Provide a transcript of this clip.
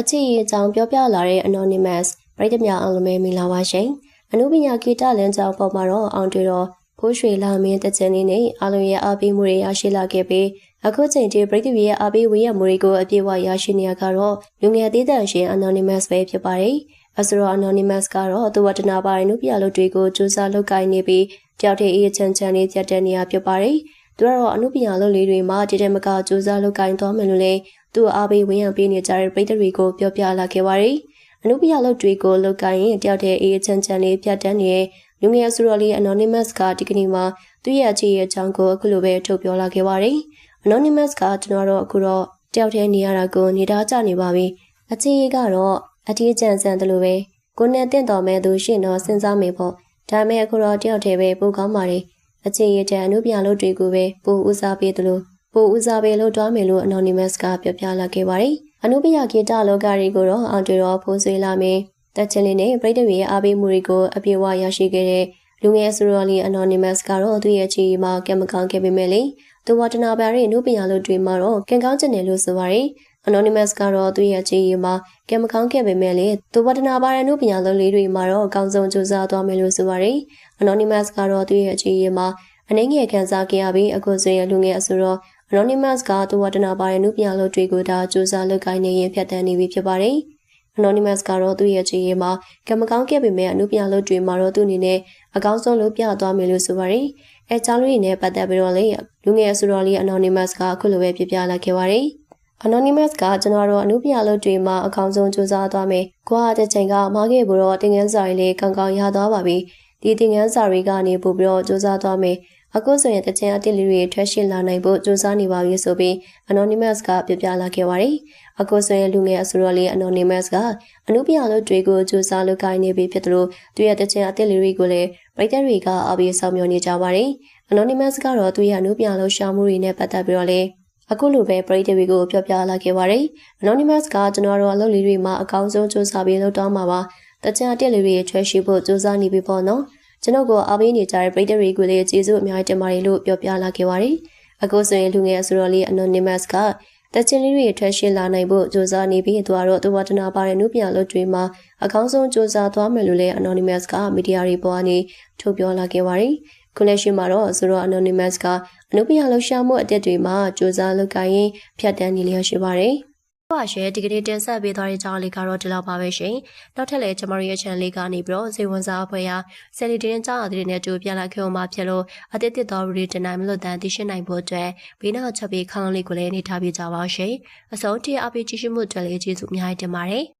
အချစ်ရေးအကြောင်းပြောပြလာတဲ့ Anonymous ပရိသတ်များအားလုံးပဲမင်္ဂလာပါရှင်။အနုပညာဂီတလမ်းကြောင်းပေါ်မှာတော့အောင်တွေ့တော့ဖိုးရွှေလာမင်းတကြံလေးနဲ့အားလုံးရဲ့အားပေးမှုတွေရရှိလာခဲ့ပြီးအခုချိန်ထိပရိသတ်ရဲ့အားပေးဝေးရမှုတွေကိုအပြည့်အဝရရှိနေရကတော့လူငယ်သေးတန်ရှင် Anonymous ပဲဖြစ်ပါတယ်။အဆိုတော့ Anonymous ကတော့သူဝတ္တနာပါတဲ့နုပညာလုပ်တွေကိုစူးစမ်းလုပ်ကိုင်နေပြီးတယောက်တည်းအေးချမ်းချမ်းလေးပြတ်တဲ့နေရာဖြစ်ပါတယ်။ သူကတော့အနုပညာလုပ်လေးတွေမှာတည်တယ်မကစူးစမ်းလုပ်ကိုင်သွားမယ်လို့လည်းသူ့အားပေးဝေးရပေးနေကြတဲ့ပရိသတ်တွေကိုပြောပြလာခဲ့ပါတယ်။အနုပညာလုပ်တွေကိုလုပ်ကိုင်ရင်တယောက်တည်းအေးချမ်းချမ်းလေးပြတ်တဲ့နေတဲ့လူငယ်ဆိုတော်လေး Anonymous ကဒီကနေ့မှာသူ့ရဲ့အခြေရဲ့အကြောင်းကိုအခုလိုပဲထုတ်ပြောလာခဲ့ပါတယ်။ Anonymous ကကျွန်တော်တို့အခုတော့တယောက်တည်းနေရတာကိုနေသားကြနေပါပြီ။အခြေရဲ့ကတော့အထီးကျန်ဆန်တယ်လို့ပဲကိုနဲ့တင့်တော်မဲ့သူရှင်တော့စဉ်းစားမိပေါ့။ဒါမဲ့အခုတော့တယောက်တည်းပဲပိုကောင်းပါတယ်။ အခြေရဲ့တဲ့အနုပညာလုပ်တွေကိုပဲပိုဦးစားပေးတယ်လို့ပိုဦးစားပေးလို့တွားမယ်လို့ Anonymous ကပြောပြလာခဲ့ပါတယ်။အနုပညာဂီတလောကတွေကိုတော့အောင်တွေ့တော့ဖိုးဆွေးလာမယ်။တက်ချင်းလေးနဲ့ပြည်သူရဲ့အားပေးမှုတွေကိုအပြည့်အဝရရှိခဲ့တဲ့လူငယ်ဆိုတော်လေး Anonymous ကတော့သူ့ရဲ့ချီမှာကံမကောင်းခဲ့ပေမဲ့လေသူဝတ္တနာပါရဲ့အနုပညာလုပ်တွေမှာတော့ကံကောင်းကျင်တယ်လို့ဆိုပါတယ်။ Anonymous ကတော့သူ့ရဲ့ချီမှာကံမကောင်းခဲ့ပေမဲ့လေသူဝတ္တနာပါရဲ့အနုပညာလုပ်လေးတွေမှာတော့အကောင်းဆုံးကြိုးစားသွားမယ်လို့ဆိုပါတယ်။ Anonymous ကတော့သူ့ရဲ့ချီမှာအနေငယ်ခံစားခဲ့ရပြီးအခုဆိုရင်လူငယ်အဆိုတော့ Anonymous ကသူဝတ္တနာပါရဲ့အနုပညာလုပ်တွေကိုဒါစူးစမ်းလုပ်ကိုင်နေရင်ဖြတ်တန်းနေပြီဖြစ်ပါတယ်။ Anonymous ကတော့သူ့ရဲ့ခြေရည်မှာကံမကောင်းခဲ့ပေမဲ့အနုပညာလုပ်တွေမှာတော့သူ့အနေနဲ့အကောင်းဆုံးလုပ်ပြသွားမယ်လို့ဆိုပါတယ်။အဲချောင်းလေးနဲ့ပတ်သက်ပြီးတော့လေလူငယ်ဆိုတော်လေး Anonymous ကအခုလိုပဲပြပြလာခဲ့ပါတယ်။ Anonymous ကကျွန်တော်တို့အနုပညာလုပ်တွေမှာအကောင်းဆုံးစူးစမ်းသွားမယ်။ကိုကတဲ့ချိန်ကမားခဲ့ပြီးတော့တင်ငန်းစာရီလေးကောင်းကောင်းရသွားပါပြီ။ဒီတင်ငန်းစာရီကနေပို့ပြီးတော့စူးစမ်းသွားမယ်။အခုဆိုရင်တချင်အတစ်လေးတွေထွက်ရှိလာနိုင်ဖို့စူးစမ်းနေပါပြီဆိုပြီး Anonymous ကပြပြလာခဲ့ပါတယ်။အခုဆိုရင်လူငယ်အဆိုတော်လေး Anonymous ကအနုပညာလုပ်တွေကိုစူးစမ်းလုပ်ကိုင်နေပြီဖြစ်တယ်လို့သူရဲ့တချင်အတစ်လေးတွေကိုလည်းပရိသတ်တွေကအားပေးဆောင်မျှော်နေကြပါတယ်။ Anonymous ကတော့သူရဲ့အနုပညာလုပ်ရှာမှုတွေနဲ့ပတ်သက်ပြီးတော့လည်း အခုလိုပဲပရိသတ်တွေကိုပြောပြလာခဲ့ပါတယ်။ Anonymous ကကျွန်တော်တို့အလုပ်လေးတွေမှာအကောင်းဆုံးစူးစမ်းပြီးလုပ်တော့မှာပါ။တချင်အတစ်လေးတွေချွဲရှိဖို့စူးစမ်းနေပြီပေါ့နော်။ကျွန်ုပ်ကအားပေးနေကြတဲ့ပရိသတ်တွေကိုလည်းကျေးဇူးအများကြီးတင်ပါတယ်လို့ပြောပြလာခဲ့ပါတယ်။အခုဆိုရင်လူငယ်အဆိုတော်လေး Anonymous ကတချင်လေးတွေထွက်ရှိလာနိုင်ဖို့စူးစမ်းနေပြီးသူကတော့သူဝတ္တနာပါတဲ့နုပညာလုပ်တွေမှာအကောင်းဆုံးစူးစမ်းသွားမယ်လို့လည်း Anonymous ကမီဒီယာတွေပေါ်ကနေထုတ်ပြောလာခဲ့ပါတယ်။ ခုလက်ရှိမှာတော့ဆိုတော့ Anonymous ကအနုပညာလှူရှာမှုအတက်တွေမှာစူးစမ်းလုပ်ကိုင်ရင်ဖြတ်တန်းနေလျက်ရှိပါတယ်။ပါရှယ်ဒီကနေ့တင်ဆက်ပေးသွားတဲ့ကြောင်းလေးကတော့ဒီလောက်ပါပဲရှင်။နောက်ထပ်လည်းကျမတို့ရဲ့ channel လေးကနေပြီးတော့ဇေဝန်စားအဖွဲ့ရာဆယ်လီတင်းကြောင်းအသစ်နဲ့ကြိုပြန်လာခဲ့အောင်မှာဖြစ်လို့အသစ်တစ်တော်ရီတင်နိုင်မလို့တန်သိရှိနိုင်ဖို့အတွက်ဘေးနောက်ချက်ပေးခေါင်းလေးကိုလည်းနေထားပြကြပါရှင်။အစုံတရအပိကြည့်ရှုမှုအတွက်လည်းကျေးဇူးအများကြီးတင်ပါတယ်။